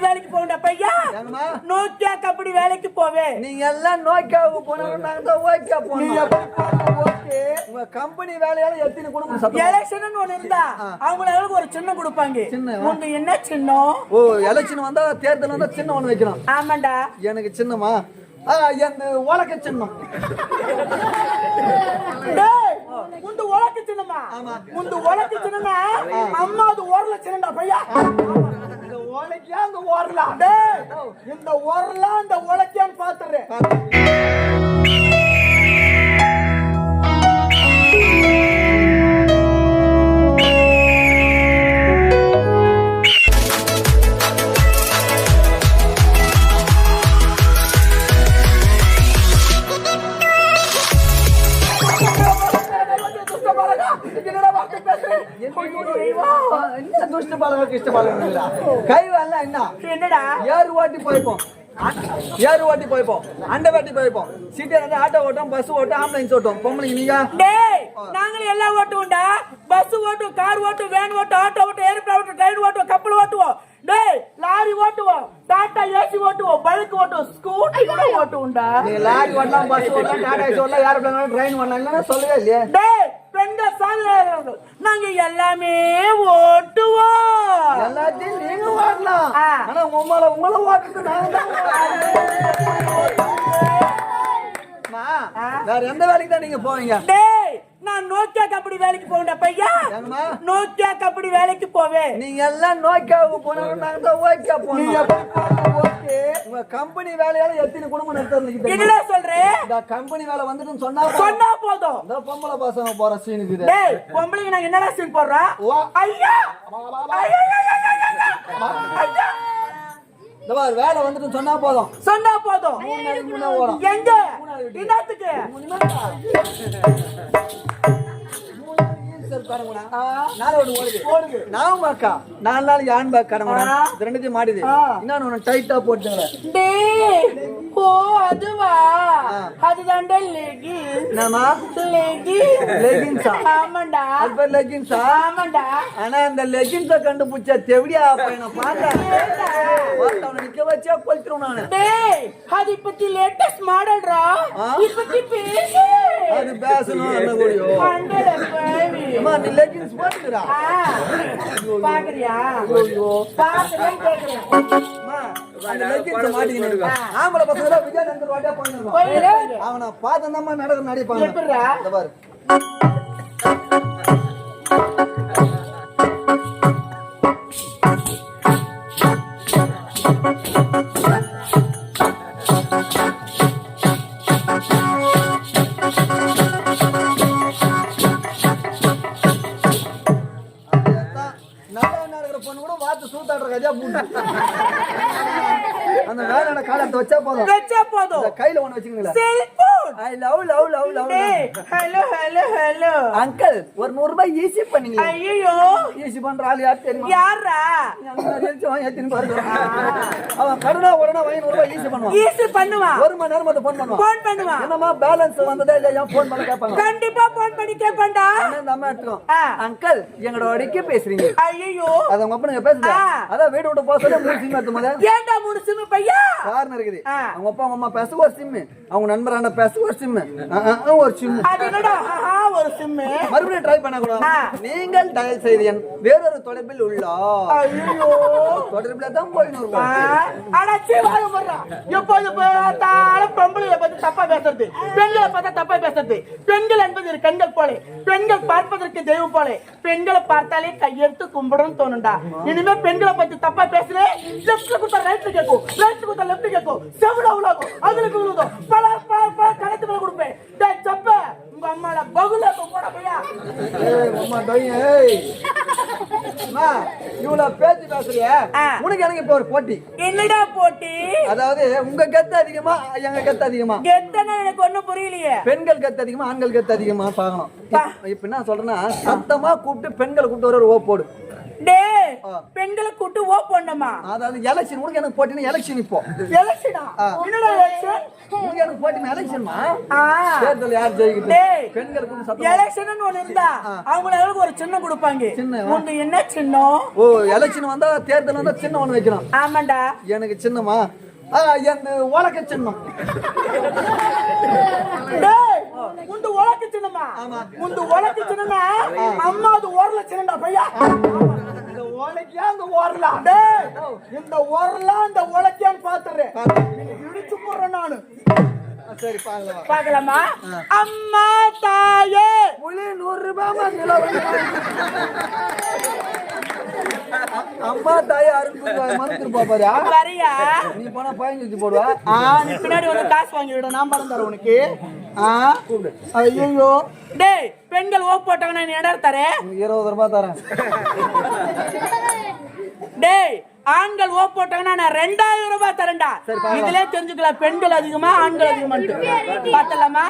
வேலைக்கு போகண்டா பையா. நோக்கியா கபடி வேலைக்கு போவேன் நீங்க எல்லாம் நோக்கியாவுக்கு போனவங்க நாங்க தான் ஓகே போனோம் ஓகே. உங்க கம்பெனி வேலையால எத்தனை குடும்பம் எலெக்ஷன் ஒண்ணு இருந்தா அவங்களுக்கு ஒரு சின்னம் கொடுப்பாங்க? உங்க என்ன சின்னம்? ஓ எலெக்ஷன் வந்தா தேர்தல் வந்தா சின்ன ஒண்ணு வைக்கிறோம் ஆமாண்டா. எனக்கு சின்னமா? எந்த உலக சின்னம். டேய் உந்து உலக்கு சின்னமா? உந்து உலக்கு சின்னமா? அம்மா அது ஓரல சின்னடா பையா. இந்த உலக்கியா அந்த ஓரலா? இந்த ஓரலாம் இந்த உலக்கியான்னு பாத்துறேன். கிருஷ்ட பாலகம் கை வரல என்ன? என்னடா? ஏறு ஓட்டி போய்ப்போம். ஏறு ஓட்டி போய்ப்போம். அண்டை வெட்டி போய்ப்போம். சிட்டியில் வந்து ஆட்டோ ஓட்டும் பஸ் ஓட்டும் ஆம்புலன்ஸ் ஓட்டும் பொம்பளைங்க நீங்க டேய் நாங்களும் எல்லாம் ஓட்டுவோம்டா. பஸ் ஓட்டுவோம் கார் ஓட்டுவோம் வேன் ஓட்டுவோம் ஆட்டோ ஓட்டுவோம் ஏரோப்ளேன் ஓட்டுவோம் ட்ரெயின் ஓட்டுவோம் கப்பல் ஓட்டுவோம். டேய் லாரி ஓட்டுவோம் டாடா ஏசி ஓட்டுவோம் பைக் ஓட்டுவோம் ஸ்கூட்டி கூட ஓட்டுவோம்டா. நீங்க லாரி ஓட்டலாம் பஸ் ஓட்டலாம் டாடா ஏசி ஓட்டலாம் ஏரோப்ளேன் ட்ரெயின் ஓட்டலாம் இல்லைன்னா சொல்லவே இல்லையே. டேய் பெண்கள் சாதனை நாங்க எல்லாமே ஓட்டுவோம். எல்லாத்தையும் நீங்க ஓட்டலாம். ஆனா உங்களை உங்களை ஓட்டுறது நாங்க. வேற எந்த வேலைக்கு தான் நீங்க போவீங்க? டேய் நான் நோக்கியா கபடி வேலைக்கு போவேன்டா பையா. நோக்கியா கபடி வேலைக்கு போவேன். நீங்க எல்லாம் நோக்கியாவுக்கு போனவங்க நாங்க தான் ஓகே போனோம் உங்க கம்பெனி வேலையால எத்தனை குடும்பம் நடத்துறதுக்கு என்னடா சொல்றேன் இந்த கம்பெனி வேலை வந்துட்டுன்னு சொன்னா போதும். சொன்னா போதும். இந்த பொம்பளை பசங்க போற சீனுக்கு இது. டேய் நாங்க என்னடா சீன் போடுறோம் வா. ஐயா. இந்த பாரு, வேலை வந்துட்டுன்னு சொன்னா போதும். சொன்னா போதும். மூணு நாளைக்கு முன்ன ஓடும். எங்க? என்னத்துக்கு நான் அக்கா நாலு நாளைக்கு ஆண் பேக் கடமை ஆ. இது. ரெண்டுத்தையும். இன்னொன்னு ஒன்று டைட்டா போட்டுங்களே டேய். ஓ அதுவா. அதுதான்டா லெகி என்னமா லெகி லெகின்ஸா ஆமாண்டா. அது லெகின்ஸா ஆமாண்டா. ஆனா இந்த லெகின்ஸை கண்டுபிடிச்ச தெவிடியா பையனை பார்த்தேன் அவனை நிக்க வச்சா கொளுத்துருவேன் நானு. டேய் அது இப்பத்தி லேட்டஸ்ட் மாடல்ரா. இப்பத்தி பேசு. அது பேசணும் என்ன கூடியோ அம்மா நீ லெகின்ஸ் போட்டுக்கிறா? பாக்குறியா? ஐயோ பாக்குறேன் கேக்குறேன். அம்மா, அந்த ஆம்பளை பசங்க தான் விஜயநந்தர் வாட்டியா போயிருந்தோம் போயிரு. அவனை பார்த்தா நடக்க நடிப்பாங்க எப்படிடா? இந்த பாரு. பொண்ணு கூட வாத்து சூத்தாடுற கதையா பூண்டு. காலத்தை வச்சா போதும். வெச்சா போதும். கையில ஒண்ணு வச்சுக்கீங்களா cellphone I love love love love hello hello hello. Uncle ஒரு நூறு ரூபாய் ஈஸி பண்ணீங்க. ஐயோ ஈஸி பண்ற ஆள் யார் தெரியுமா யாரா எத்தின்னு பாருங்க. அவன் கருணா உடனே வாங்கி ரூபாய் ஈஸி பண்ணுவான். ஈஸி பண்ணுவான். ஒரு மணி நேரம் அதை போன் பண்ணுவான். போன் பண்ணுவான். என்னம்மா பேலன்ஸ் வந்ததா இல்லையா? போன் பண்ண கேட்பாங்க? கண்டிப்பா போன் பண்ணி கேட்பான்டா. எடுத்துக்கும் ஆ. அங்கிள் எங்களோட வடிக்க பேசுறீங்க. ஐயோ அது உங்க அப்பா நீங்க பேசுங்க. அதான் வீடு விட்டு போக சொல்ல மூணு சிம் எடுத்து போது ஏன்டா மூணு சிம்மு பையா காரணம் இருக்குது. அவங்க அப்பா அம்மா பேச ஒரு சிம் அவங்க நண்பரான பேச ஒரு சிம் ஒரு சிம் அது என்னடா? ஒரு சிம்மு மறுபடியும் ட்ரை பண்ண கூட ஆ. நீங்கள் டயல் செய்து எண் வேறொரு தொடர்பில் உள்ளார். ஐயோ. தொடர்பில் தான் போயின்னு இருக்கும் அடச்சி வாய போடுறா எப்போது பார்த்தாலும் பொம்பளைய பத்தி தப்பா பேசுறது? பெண்களை பார்த்தா தப்பா பேசுறது. பெண்கள் என்பது ஒரு கண்கள் போல. பெண்கள் பார்ப்பதற்கு தெய்வம் போல. பெண்களை பார்த்தாலே கையெடுத்து கும்பிடணும் தோணுண்டா இனிமே பெண்களை பத்தி தப்பா பேசுறேன் லெப்ட்ல கொடுத்தா ரைட்ல கேட்கும். ரைட்ல கொடுத்தா லெப்ட் கேட்கும். செவிட உலகம் அதுக்கு விழுதும் பல பல பல கணத்து மேல கொடுப்பேன் சப்ப. உங்க அம்மால பகுல போட பையா ஏய், அம்மா டொய், ஏய். அம்மா, இவ்வளவு பேச்சு பேசுறியே? ஆ. உனக்கு எனக்கு இப்ப ஒரு போட்டி. என்னடா போட்டி? அதாவது உங்க கத்து அதிகமா எங்க கத்து அதிகமா? எனக்கு ஒண்ணும் புரியலையே. பெண்கள் கத்து அதிகமா ஆண்கள் கத்து அதிகமா பார்க்கணும். இப்ப- என்ன சொல்றேன்னா சத்தமா கூப்பிட்டு பெண்களை கூப்பிட்டு வர ஒரு ஓ போடு. ஆ. பெண்களை கூட்டு ஓ போடணுமா அதாவது எலெக்ஷன் உனக்கு எனக்கு போட்டினா எலெக்ஷன் இப்போ. எலெக்ஷனா ஆ. என்னடா எலெக்ஷன் உனக்கு எனக்கு போட்டினா எலெக்ஷன்மா தேர்தல் யார் ஜெயிக்கிறது டேய். பெண்களுக்கு சத்தம் எலெக்ஷன் ஒண்ணு இருந்தா. அவங்களுக்கு ஒரு சின்னம் கொடுப்பாங்க? உங்க என்ன சின்னம்? ஓ எலெக்ஷன் வந்தா தேர்தல் வந்தா சின்ன ஒண்ணு வைக்கலாம் ஆமாண்டா. எனக்கு சின்னமா? ஆ, எந்த உலக சின்னம். உண்டு உலக்கு சின்னமா. உண்டு உலக்கு சின்னமா அம்மா அது ஓரல சின்னடா பையா? இந்த உலக்கியா அந்த ஓரலா? இந்த ஓரல இந்த உலக்கியான்னு பாத்துறேன். இடிச்சு போடுறேன் நானு. சரி பாக்கலாம்? பார்க்கலாமா அம்மா தாயே. புளி நூறு ரூபாய் கிலோ அம்மா தாய் அறுபது ரூபாய் மறந்துட்டு பாப்பாரு வரியா? நீ போனா பதினஞ்சு போடுவா. ஆ நீ பின்னாடி வந்து காசு வாங்கி விட நான் பணம் தரேன் உனக்கு. ஆ ஐயோ டேய் பெண்கள் ஓ போட்டாங்கன்னா நீ இடம் தரேன் இருபது ரூபாய் தரேன். டேய் ஆண்கள் ஓ போட்டாங்கன்னா நான் ரெண்டாயிரம் ரூபாய் தரேன்டா. இதுலயே தெரிஞ்சுக்கலாம் பெண்கள் அதிகமா ஆண்கள் அதிகமான்ட்டு. பார்த்தலாமா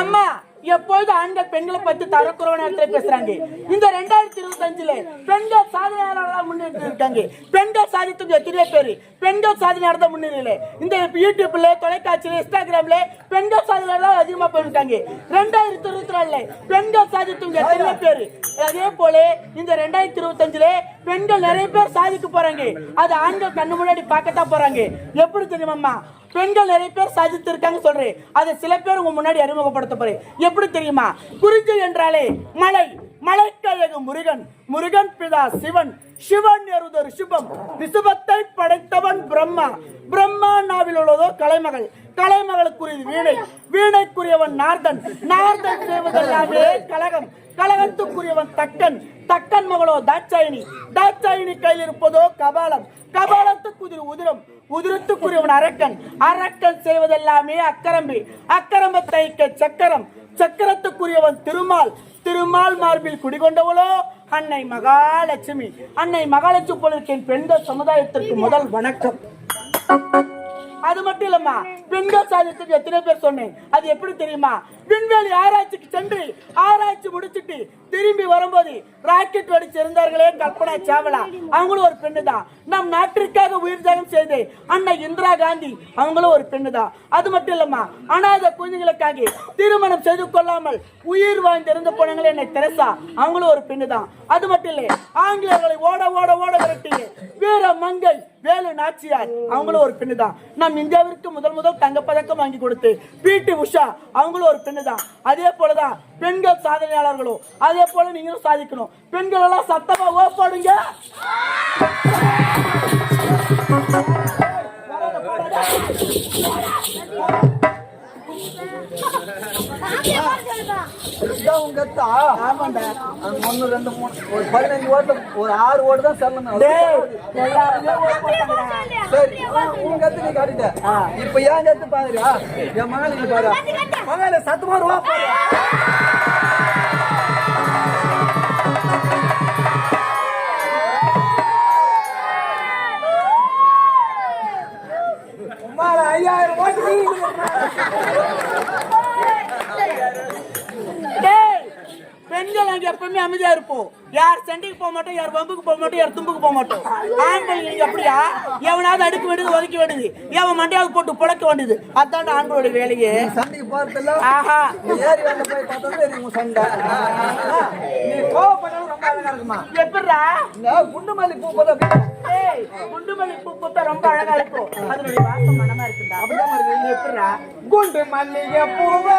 அம்மா எப்பொழுது ஆண்கள் பெண்களை பத்தி தரக்குறவன இடத்துல பேசுறாங்க? இந்த ரெண்டாயிரத்தி இருபத்தி அஞ்சுல பெண்கள் சாதனையாளர்களா முன்னேற்றி இருக்காங்க பெண்கள் சாதித்துக்கு எத்தனையோ பேரு? பெண்கள் சாதனையாளர் தான் முன்னேறியில இந்த யூடியூப்ல தொலைக்காட்சியில இன்ஸ்டாகிராம்ல பெண்கள் சாதனையாளர் அதிகமா போயிருக்காங்க. ரெண்டாயிரத்தி இருபத்தி நாலுல பெண்கள் சாதித்தவங்க எத்தனையோ பேரு. அதே போல இந்த ரெண்டாயிரத்தி இருபத்தி அஞ்சுல பெண்கள் நிறைய பேர் சாதிக்க போறாங்க. அது ஆண்கள் கண்ணு முன்னாடி பார்க்கத்தான் போறாங்க. எப்படி தெரியுமாம்மா? பெண்கள் நிறைய பேர் சாதித்து இருக்காங்க சொல்றேன். அதை சில பேர் உங்க முன்னாடி அறிமுகப்படுத்த போறேன். எப்படி தெரியுமா? குறிஞ்சி என்றாலே மலை. மலைக்கழகு முருகன் முருகன் பிதா சிவன் சிவன் எருதர் ரிஷபம் ரிஷபத்தை படைத்தவன் பிரம்மா. பிரம்மா நாவில் உள்ளதோ கலைமகள். கலைமகளுக்குரிய வீணை. வீணைக்குரியவன் நார்தன். நார்தன் செய்வதெல்லாமே கலகம் கலகத்துக்குரியவன் தக்கன். தக்கன் மகளோ தாட்சாயினி தாட்சாயினி கையில் இருப்பதோ கபாலம். கபாலத்துக்குதிரி உதிரம். உதிரத்துக்குரியவன் அரக்கன். அரக்கன் செய்வதெல்லாமே அக்கரம்பி. அக்கரம்பத்தை சக்கரம். சக்கரத்துக்குரியவன் திருமால். திருமால் மார்பில் குடிகொண்டவளோ? அன்னை மகாலட்சுமி. அன்னை மகாலட்சுமி போல பெண்கள் சமுதாயத்திற்கு முதல் வணக்கம். அது மட்டும் இல்லம்மா. விண்வெளி சாதனத்துக்கு எத்தனை பேர் சொன்னேன். அது எப்படி தெரியுமா? விண்வெளி ஆராய்ச்சிக்கு சென்று ஆராய்ச்சி முடிச்சிட்டு திரும்பி வரும்போது ராக்கெட் வெடிச்சு இருந்தார்களே கல்பனா சாவலா. அவங்களும் ஒரு பெண்ணு தான் நம் நாட்டிற்காக உயிர் தியாகம் செய்து அண்ணா இந்திரா காந்தி அவங்களும் ஒரு பெண்ணு தான் அது மட்டும் இல்லம்மா அனாதை குழந்தைகளுக்காக திருமணம் செய்து கொள்ளாமல் உயிர் வாழ்ந்திருந்த போனங்களே என்னை தெரசா. அவங்களும் ஒரு பெண்ணு தான் அது மட்டும் இல்லை ஆங்கிலேயர்களை ஓட ஓட ஓட விரட்டி வீர மங்கை வேலு நாச்சியார் அவங்களும் ஒரு பெண்ணு தான் நம் இந்தியாவிற்கு முதல் முதல் தங்கப்பதக்கம் வாங்கி கொடுத்து பி. டி. உஷா அவங்களும் ஒரு பெண்ணு தான் அதே போலதான் பெண்கள் சாதனையாளர்களும். அதே போல நீங்களும் சாதிக்கணும். பெண்கள் எல்லாம் சத்தமா ஓப்பாடுங்க இதுதான் உங்க கத்தா. ஆமாண்டா. ரெண்டு மூணு. ஒரு பதினஞ்சு ஓட்டு ஒரு ஆறு ஓட்டு தான் செல்லணும். எல்லாருமே. சரி உங்க கத்து நீ காட்டிட்ட. இப்ப ஏன் கத்து பாருயா என் மகளுக்கு பாரு. மகள சத்தமா ரூபா பாரு. ஐயாயிரம் ஓட்டு டேய் அங்க எப்பவுமே அமைதியா இருப்போம் யார் சண்டைக்கு போக மாட்டோம் யார் வம்புக்கு போக மாட்டோம் யார் தும்புக்கு போக மாட்டோம். ஆண்கள் நீங்க அப்படியா எவனாவது அடுக்க வேண்டியது ஒதுக்க வேண்டியது எவன் மண்டையாவது போட்டு புழக்க வேண்டியது. அதான் ஆண்களோட வேலையே. சண்டைக்கு போறதில்ல. ஆஹா. ஏறி வேலை போய் பார்த்தா தெரியும் சண்டை. நீ கோவப்பட்டாலும் ரொம்ப அழகா இருக்குமா? எப்படிடா? இந்த குண்டு மல்லி பூ போல ஏய் குண்டுமல்லி பூ பூத்தா ரொம்ப அழகா இருக்கும். அதனுடைய வாசம் மனமா இருக்குடா. எப்படிடா? குண்டு மல்லிகை பூவா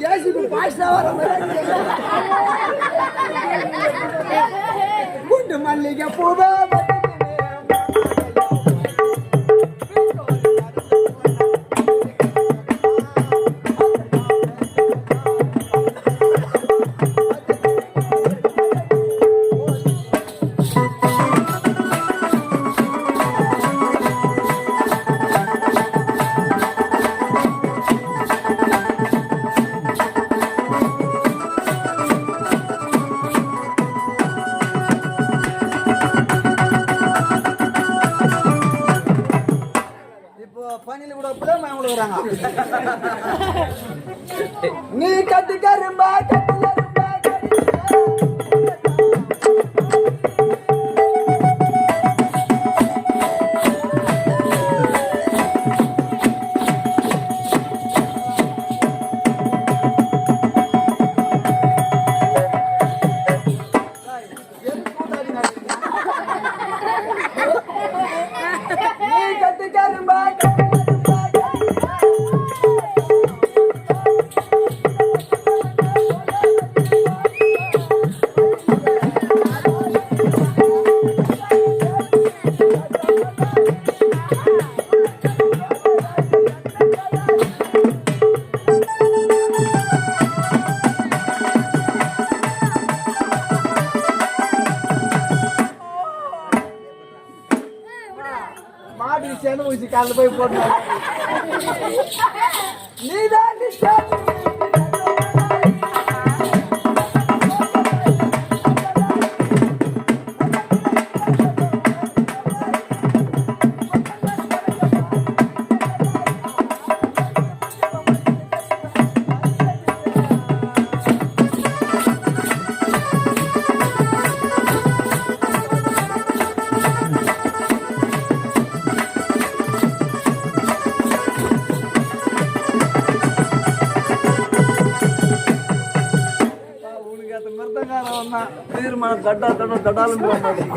ஜேசிபி பாஷா வர குண்டு மல்லிகை பூவா நீ கட்டு கரும்பா காலில் போய் போட்டு நீதான் மிருதங்காரம் வந்தான் தீர்மானம் கட்டா கட்டா கட்டாலும்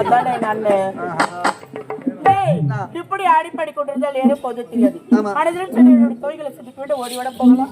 அதானே டேய், இப்படி ஆடிப்பாடி கொண்டிருந்தால் ஏதோ போது தெரியாது சுற்றி விட்டு ஓடி ஓட போகலாம்